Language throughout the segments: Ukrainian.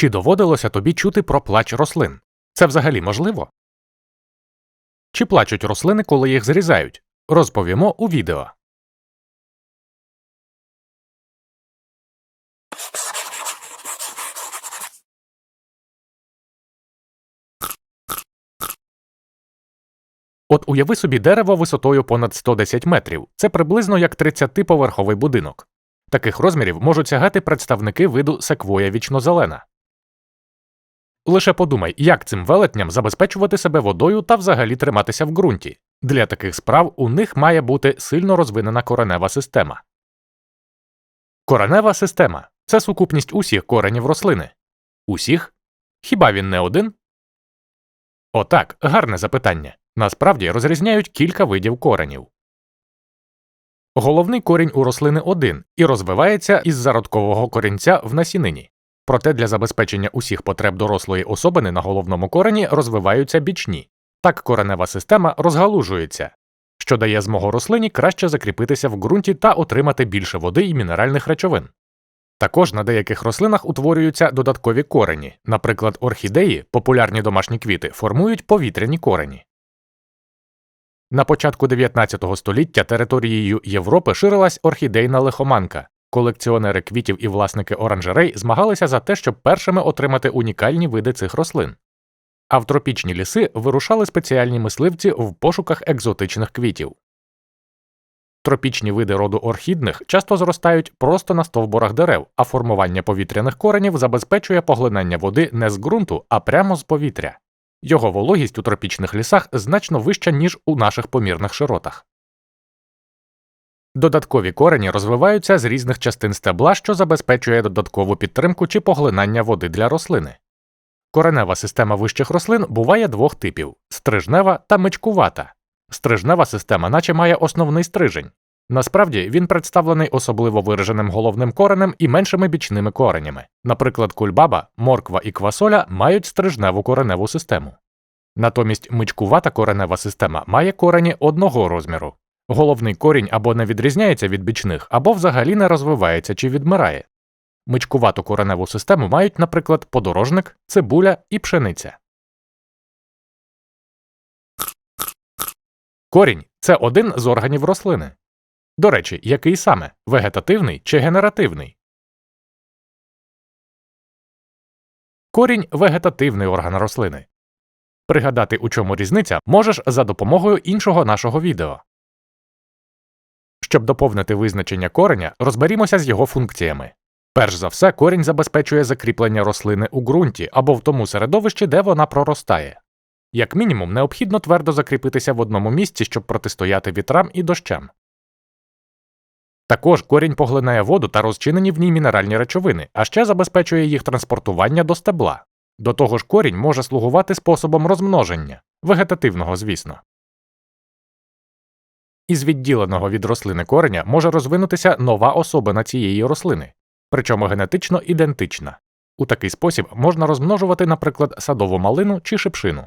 Чи доводилося тобі чути про плач рослин? Це взагалі можливо? Чи плачуть рослини, коли їх зрізають? Розповімо у відео. От уяви собі дерево висотою понад 110 метрів. Це приблизно як 30-поверховий будинок. Таких розмірів можуть сягати представники виду секвоя вічнозелена. Лише подумай, як цим велетням забезпечувати себе водою та взагалі триматися в ґрунті. Для таких справ у них має бути сильно розвинена коренева система. Коренева система це сукупність усіх коренів рослини. Усіх? Хіба він не один? Отак, гарне запитання. Насправді розрізняють кілька видів коренів. Головний корінь у рослини один і розвивається із зародкового корінця в насінині. Проте для забезпечення усіх потреб дорослої особини на головному корені розвиваються бічні. Так коренева система розгалужується, що дає змогу рослині краще закріпитися в ґрунті та отримати більше води і мінеральних речовин. Також на деяких рослинах утворюються додаткові корені, наприклад, орхідеї, популярні домашні квіти, формують повітряні корені. На початку 19 століття територією Європи ширилась орхідейна лихоманка. Колекціонери квітів і власники оранжерей змагалися за те, щоб першими отримати унікальні види цих рослин. А в тропічні ліси вирушали спеціальні мисливці в пошуках екзотичних квітів. Тропічні види роду орхідних часто зростають просто на стовбурах дерев, а формування повітряних коренів забезпечує поглинання води не з ґрунту, а прямо з повітря. Його вологість у тропічних лісах значно вища, ніж у наших помірних широтах. Додаткові корені розвиваються з різних частин стебла, що забезпечує додаткову підтримку чи поглинання води для рослини. Коренева система вищих рослин буває двох типів стрижнева та мичкувата. Стрижнева система, наче має основний стрижень. Насправді він представлений особливо вираженим головним коренем і меншими бічними коренями. Наприклад, кульбаба, морква і квасоля мають стрижневу кореневу систему. Натомість мичкувата коренева система має корені одного розміру. Головний корінь або не відрізняється від бічних, або взагалі не розвивається чи відмирає. Мичкувату кореневу систему мають, наприклад, подорожник, цибуля і пшениця. Корінь це один з органів рослини. До речі, який саме вегетативний чи генеративний? Корінь вегетативний орган рослини. Пригадати, у чому різниця, можеш за допомогою іншого нашого відео. Щоб доповнити визначення кореня, розберімося з його функціями. Перш за все, корінь забезпечує закріплення рослини у ґрунті або в тому середовищі, де вона проростає. Як мінімум, необхідно твердо закріпитися в одному місці, щоб протистояти вітрам і дощам. Також корінь поглинає воду та розчинені в ній мінеральні речовини, а ще забезпечує їх транспортування до стебла. До того ж, корінь може слугувати способом розмноження, вегетативного, звісно. Із відділеного від рослини кореня може розвинутися нова особина цієї рослини, причому генетично ідентична. У такий спосіб можна розмножувати, наприклад, садову малину чи шипшину.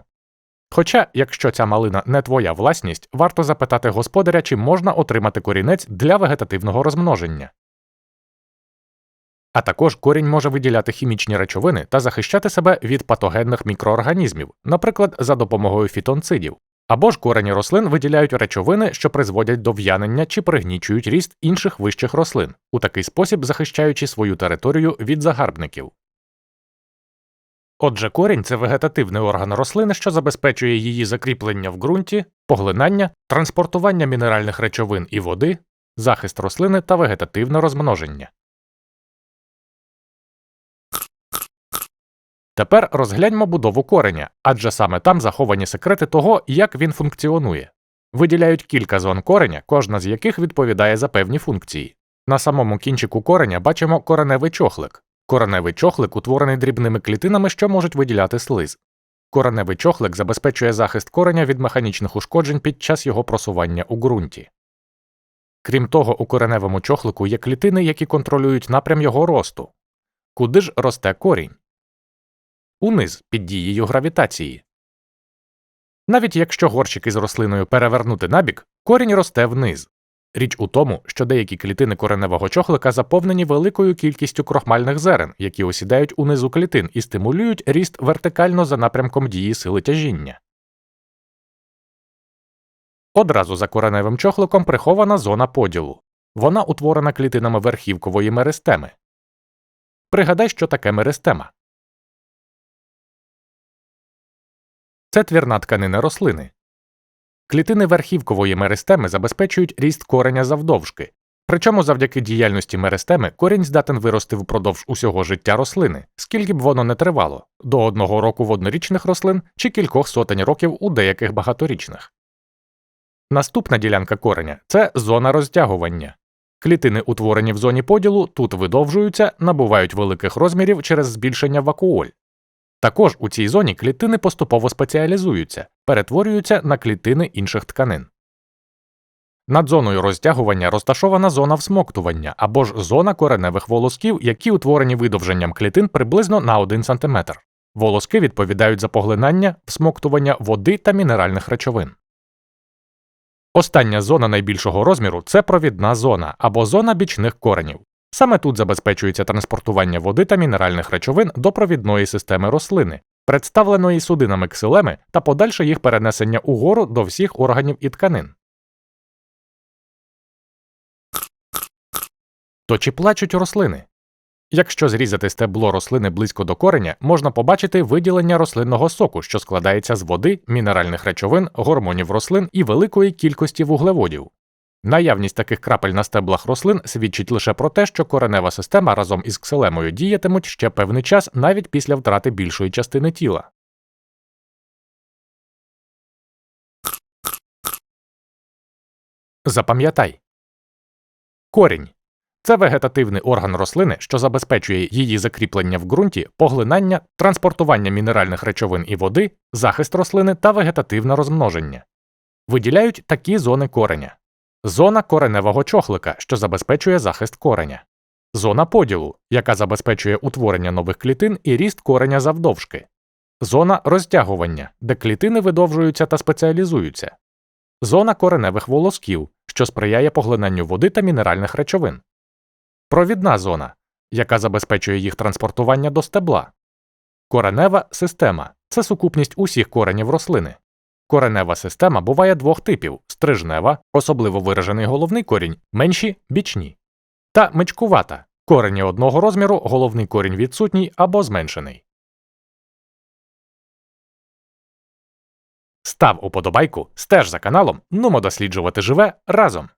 Хоча, якщо ця малина не твоя власність, варто запитати господаря, чи можна отримати корінець для вегетативного розмноження. А також корінь може виділяти хімічні речовини та захищати себе від патогенних мікроорганізмів, наприклад, за допомогою фітонцидів. Або ж корені рослин виділяють речовини, що призводять до в'янення чи пригнічують ріст інших вищих рослин, у такий спосіб захищаючи свою територію від загарбників. Отже, корінь це вегетативний орган рослини, що забезпечує її закріплення в ґрунті, поглинання, транспортування мінеральних речовин і води, захист рослини та вегетативне розмноження. Тепер розгляньмо будову кореня, адже саме там заховані секрети того, як він функціонує. Виділяють кілька зон кореня, кожна з яких відповідає за певні функції. На самому кінчику кореня бачимо кореневий чохлик. Кореневий чохлик утворений дрібними клітинами, що можуть виділяти слиз. Кореневий чохлик забезпечує захист кореня від механічних ушкоджень під час його просування у ґрунті. Крім того, у кореневому чохлику є клітини, які контролюють напрям його росту. Куди ж росте корінь? Униз під дією гравітації. Навіть якщо горщик із рослиною перевернути набік, корінь росте вниз. Річ у тому, що деякі клітини кореневого чохлика заповнені великою кількістю крохмальних зерен, які осідають унизу клітин і стимулюють ріст вертикально за напрямком дії сили тяжіння. Одразу за кореневим чохликом прихована зона поділу. Вона утворена клітинами верхівкової меристеми. Пригадай, що таке меристема. Це твірна тканина рослини. Клітини верхівкової меристеми забезпечують ріст кореня завдовжки. Причому завдяки діяльності меристеми корінь здатен вирости впродовж усього життя рослини, скільки б воно не тривало до одного року в однорічних рослин чи кількох сотень років у деяких багаторічних. Наступна ділянка кореня це зона розтягування. Клітини, утворені в зоні поділу, тут видовжуються, набувають великих розмірів через збільшення вакуоль. Також у цій зоні клітини поступово спеціалізуються, перетворюються на клітини інших тканин. Над зоною розтягування розташована зона всмоктування або ж зона кореневих волосків, які утворені видовженням клітин приблизно на 1 см. Волоски відповідають за поглинання, всмоктування води та мінеральних речовин. Остання зона найбільшого розміру це провідна зона або зона бічних коренів. Саме тут забезпечується транспортування води та мінеральних речовин до провідної системи рослини, представленої судинами ксилеми та подальше їх перенесення угору до всіх органів і тканин. То чи плачуть рослини? Якщо зрізати стебло рослини близько до кореня, можна побачити виділення рослинного соку, що складається з води, мінеральних речовин, гормонів рослин і великої кількості вуглеводів. Наявність таких крапель на стеблах рослин свідчить лише про те, що коренева система разом із ксилемою діятимуть ще певний час навіть після втрати більшої частини тіла. Запам'ятай корінь це вегетативний орган рослини, що забезпечує її закріплення в ґрунті, поглинання, транспортування мінеральних речовин і води, захист рослини та вегетативне розмноження. Виділяють такі зони кореня. Зона кореневого чохлика, що забезпечує захист кореня, зона поділу, яка забезпечує утворення нових клітин і ріст кореня завдовжки, зона розтягування, де клітини видовжуються та спеціалізуються, зона кореневих волосків, що сприяє поглинанню води та мінеральних речовин, провідна зона, яка забезпечує їх транспортування до стебла, коренева система це сукупність усіх коренів рослини. Коренева система буває двох типів стрижнева, особливо виражений головний корінь, менші бічні, та мичкувата корені одного розміру, головний корінь відсутній або зменшений. Став уподобайку, стеж за каналом, нумо досліджувати живе разом.